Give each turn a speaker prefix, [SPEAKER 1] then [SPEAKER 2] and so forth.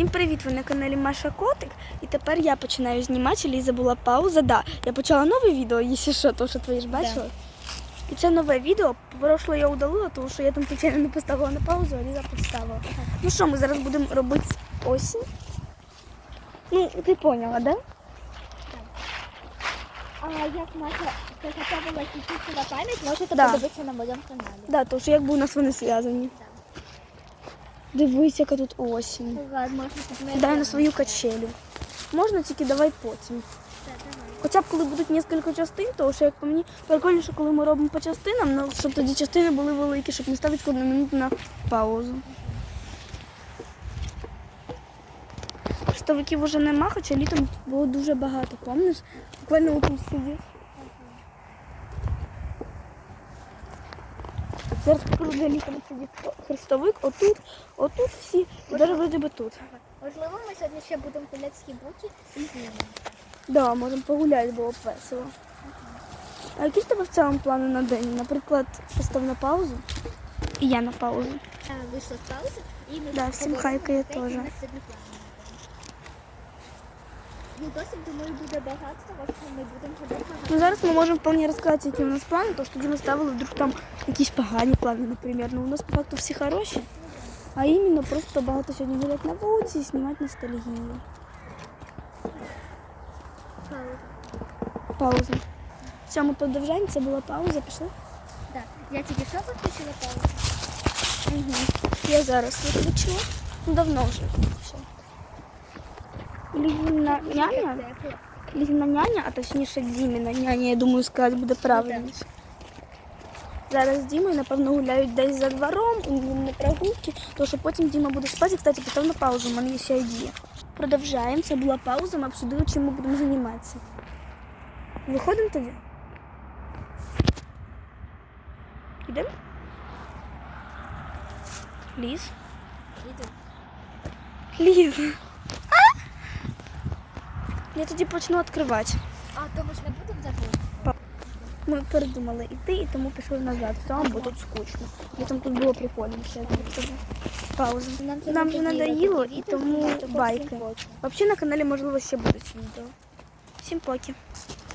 [SPEAKER 1] Всім привіт! Ви на каналі Маша Котик. І тепер я починаю знімати. Ліза була пауза. Да, я почала нове відео, якщо що, то що твої ж бачили. І це нове відео. Прошле я удалила, тому що я там звичайно не поставила на паузу, а Ліза поставила. Ну що, ми зараз будемо робити осінь. Ну, ти поняла, да?
[SPEAKER 2] А як Маша приготувала кітку на пам'ять, можете
[SPEAKER 1] Да.
[SPEAKER 2] подивитися на моєму каналі.
[SPEAKER 1] Да, тому що якби у нас вони зв'язані. Дивись, яка тут осінь. Дай на свою качелю. Можна тільки давай потім. Хоча б коли будуть кілька частин, то що як по мені прикольніше, коли ми робимо по частинам, ну, щоб тоді частини були великі, щоб не ставити кожну минуту на паузу. Штовиків вже нема, хоча літом було дуже багато, пам'ятаєш? Буквально отут сидів. Зараз покажу, де літом сидів хрестовик, отут, отут всі, і навіть вроді би тут.
[SPEAKER 2] Можливо, ми сьогодні ще будемо гуляти з хібуки і з ними.
[SPEAKER 1] Да, можемо погуляти, було б весело. А які в тебе в цілому плани на день? Наприклад, постав на паузу. І я на паузу.
[SPEAKER 2] Я вийшла з паузи і ми
[SPEAKER 1] Да, всім хайка я
[SPEAKER 2] теж. Ну, досить, думаю, буде багато, тому що ми будемо ходити
[SPEAKER 1] Ну, зараз ми можемо вполне розказати, які у нас плани, тому що тоді ми ставили вдруг там якісь погані плани, наприклад. Ну, у нас по факту всі хороші. А іменно просто багато сьогодні гуляти на вулиці і знімати ностальгію.
[SPEAKER 2] паузу.
[SPEAKER 1] Пауза. Все, ми продовжаємо, це була пауза, пішли?
[SPEAKER 2] Да. Я тільки що виключила паузу.
[SPEAKER 1] Угу. Я зараз виключила. Ну, давно вже виключила. Лізіна няня?
[SPEAKER 2] Тепло.
[SPEAKER 1] Лізіна няня, а точніше Діміна няня, я думаю, сказати буде правильніше. Зараз з Дімою, напевно, гуляють десь за двором, у них на прогулки, тому що потім Діма буде спати. Кстати, постав на паузу, у мене є ще ідея. Продовжаємо. Це була пауза, ми обсудили, чим ми будемо займатися. Виходимо тоді? Йдемо? Ліз?
[SPEAKER 2] Іду.
[SPEAKER 1] Ліз. А? Я тоді почну відкривати.
[SPEAKER 2] А, то ми ж не будемо забути.
[SPEAKER 1] Ми передумали йти і тому пішли назад. Там, бо тут скучно. Бо там тут було прикольно. Все, Пауза.
[SPEAKER 2] Нам вже
[SPEAKER 1] Нам вже
[SPEAKER 2] надоїло
[SPEAKER 1] надоїло,
[SPEAKER 2] такі
[SPEAKER 1] і
[SPEAKER 2] відео
[SPEAKER 1] тому
[SPEAKER 2] знімати,
[SPEAKER 1] байки.
[SPEAKER 2] потім хочу.
[SPEAKER 1] Взагалі на каналі можливо ще будуть відео. Всім поки.